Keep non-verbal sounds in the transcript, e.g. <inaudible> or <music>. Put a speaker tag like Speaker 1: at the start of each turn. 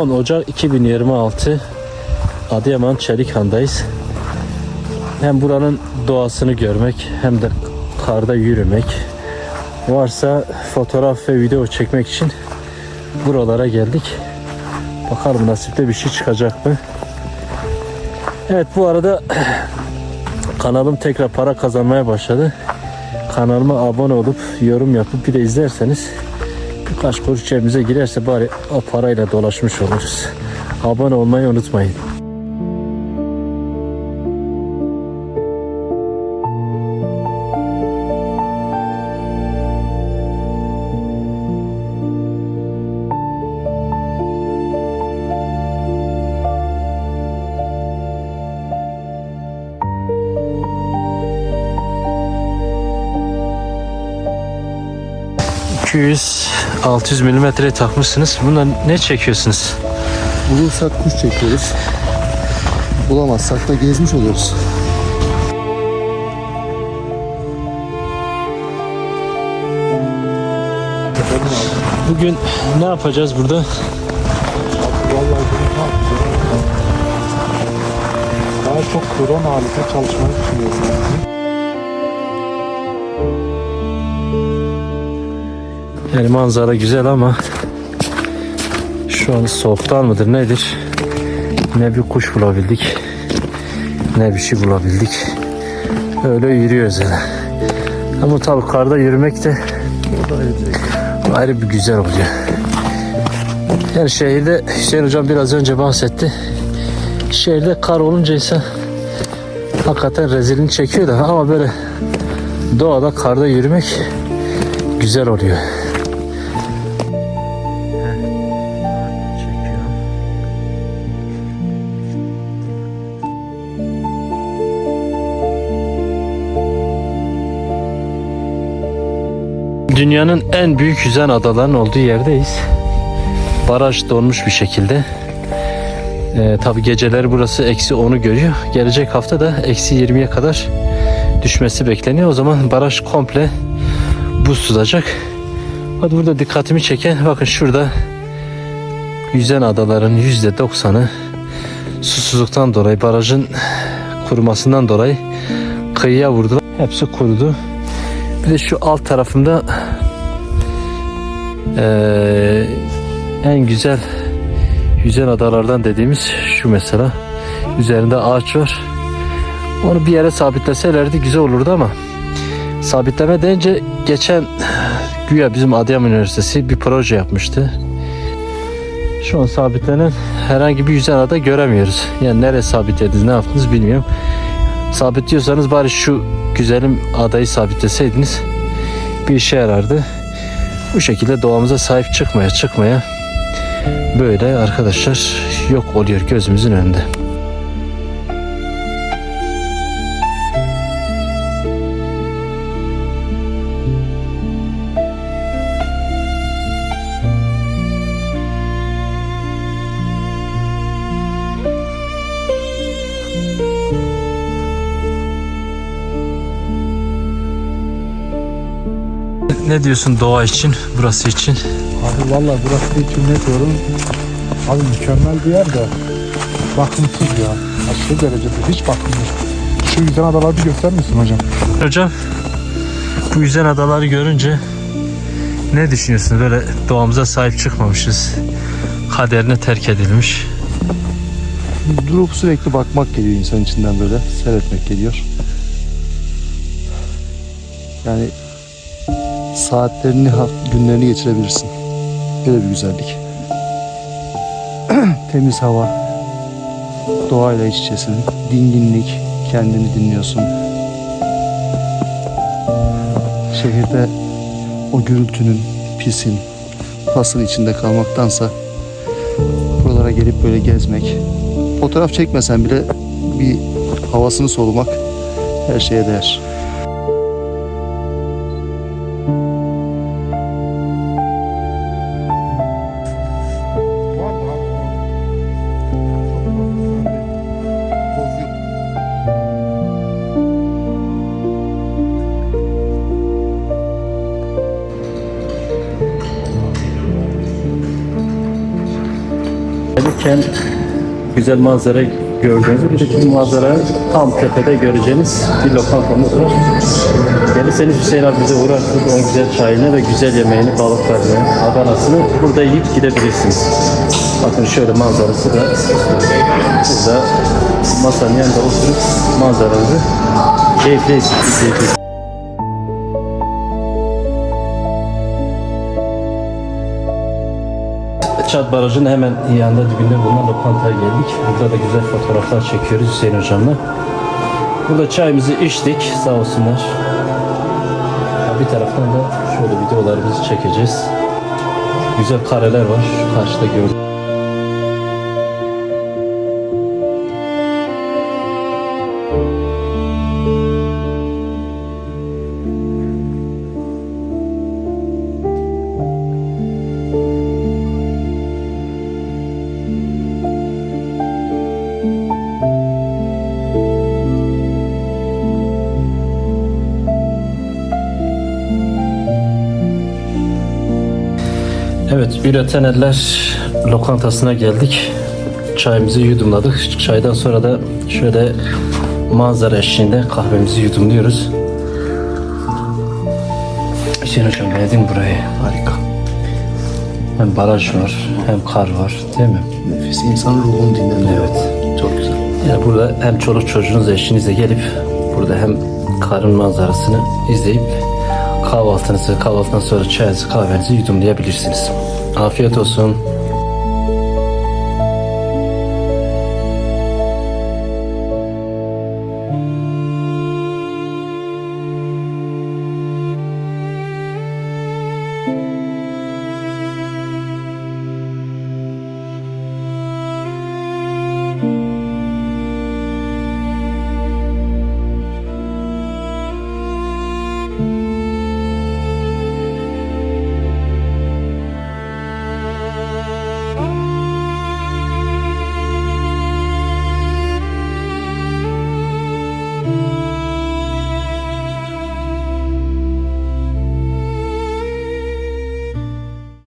Speaker 1: 10 Ocak 2026 Adıyaman Çelikhan'dayız. Hem buranın doğasını görmek hem de karda yürümek varsa fotoğraf ve video çekmek için buralara geldik. Bakalım nasipte bir şey çıkacak mı? Evet bu arada <clears throat> kanalım tekrar para kazanmaya başladı. Kanalıma abone olup yorum yapıp bir de izlerseniz birkaç kuruş cebimize girerse bari o parayla dolaşmış oluruz. Abone olmayı unutmayın. ...200-600 milimetre takmışsınız. Bundan ne çekiyorsunuz?
Speaker 2: Bulursak kuş çekiyoruz. Bulamazsak da gezmiş oluyoruz.
Speaker 1: Bugün ne yapacağız burada?
Speaker 2: Daha çok drone halinde çalışmayı düşünüyorum.
Speaker 1: Yani manzara güzel ama şu an soğuktan mıdır nedir? Ne bir kuş bulabildik ne bir şey bulabildik. Öyle yürüyoruz yani. Ama tabii karda yürümek de ayrı bir güzel oluyor. Yani şehirde Hüseyin Hocam biraz önce bahsetti. Şehirde kar olunca ise hakikaten rezilini çekiyor da ama böyle doğada karda yürümek güzel oluyor. Dünyanın en büyük yüzen adaların olduğu yerdeyiz. Baraj donmuş bir şekilde. Ee, tabi geceleri burası eksi 10'u görüyor. Gelecek hafta da eksi 20'ye kadar düşmesi bekleniyor. O zaman baraj komple buz tutacak. Hadi burada dikkatimi çeken bakın şurada yüzen adaların %90'ı susuzluktan dolayı barajın kurumasından dolayı kıyıya vurdular. Hepsi kurudu. Bir de şu alt tarafında eee, en güzel yüzen adalardan dediğimiz şu mesela. Üzerinde ağaç var. Onu bir yere sabitleselerdi güzel olurdu ama sabitleme deyince geçen güya bizim Adıyaman Üniversitesi bir proje yapmıştı. Şu an sabitlenen herhangi bir yüzen ada göremiyoruz. Yani nereye sabitlediniz ne yaptınız bilmiyorum. Sabitliyorsanız bari şu güzelim adayı sabitleseydiniz bir işe yarardı. Bu şekilde doğamıza sahip çıkmaya çıkmaya böyle arkadaşlar yok oluyor gözümüzün önünde. Ne diyorsun doğa için, burası için?
Speaker 2: Abi vallahi burası için ne diyorum? Abi mükemmel bir yer de bakımsız ya. Aşırı derecede hiç bakım yok. Şu yüzden adaları bir göster misin hocam?
Speaker 1: Hocam bu yüzen adaları görünce ne düşünüyorsunuz? Böyle doğamıza sahip çıkmamışız. Kaderine terk edilmiş.
Speaker 2: Durup sürekli bakmak geliyor insan içinden böyle. Seyretmek geliyor. Yani saatlerini, günlerini geçirebilirsin. Böyle bir güzellik. <clears throat> Temiz hava, doğayla iç içesin, dinginlik, kendini dinliyorsun. Şehirde o gürültünün, pisin, pasın içinde kalmaktansa buralara gelip böyle gezmek, fotoğraf çekmesen bile bir havasını solumak her şeye değer.
Speaker 1: Gelirken güzel manzara gördüğünüz bir de bu manzarayı tam tepede göreceğiniz bir lokantamız var. Gelirseniz Hüseyin abi bize uğrarsınız. Onun güzel çayını ve güzel yemeğini, balıklarını, Adana'sını burada yiyip gidebilirsiniz. Bakın şöyle manzarası da burada masanın yanında oturup manzaranızı keyifle izleyeceksiniz. Çat Barajı'nın hemen yanında dibinde bulunan lokantaya geldik. Burada da güzel fotoğraflar çekiyoruz Hüseyin Hocam'la. Burada çayımızı içtik sağ olsunlar. Bir taraftan da şöyle videolarımızı çekeceğiz. Güzel kareler var. Karşıda gördüğünüz. Evet, Üreten Eller lokantasına geldik. Çayımızı yudumladık. Çaydan sonra da şöyle manzara eşliğinde kahvemizi yudumluyoruz. Hüseyin Hocam beğendin burayı?
Speaker 3: Harika.
Speaker 1: Hem baraj var, hem kar var değil mi?
Speaker 3: Nefis. İnsan ruhunu dinlemiyor.
Speaker 1: Evet.
Speaker 3: Çok güzel.
Speaker 1: Yani burada hem çoluk çocuğunuzla eşinizle gelip burada hem karın manzarasını izleyip kahvaltınızı, kahvaltıdan sonra çayınızı, kahvenizi yudumlayabilirsiniz. Afiyet olsun.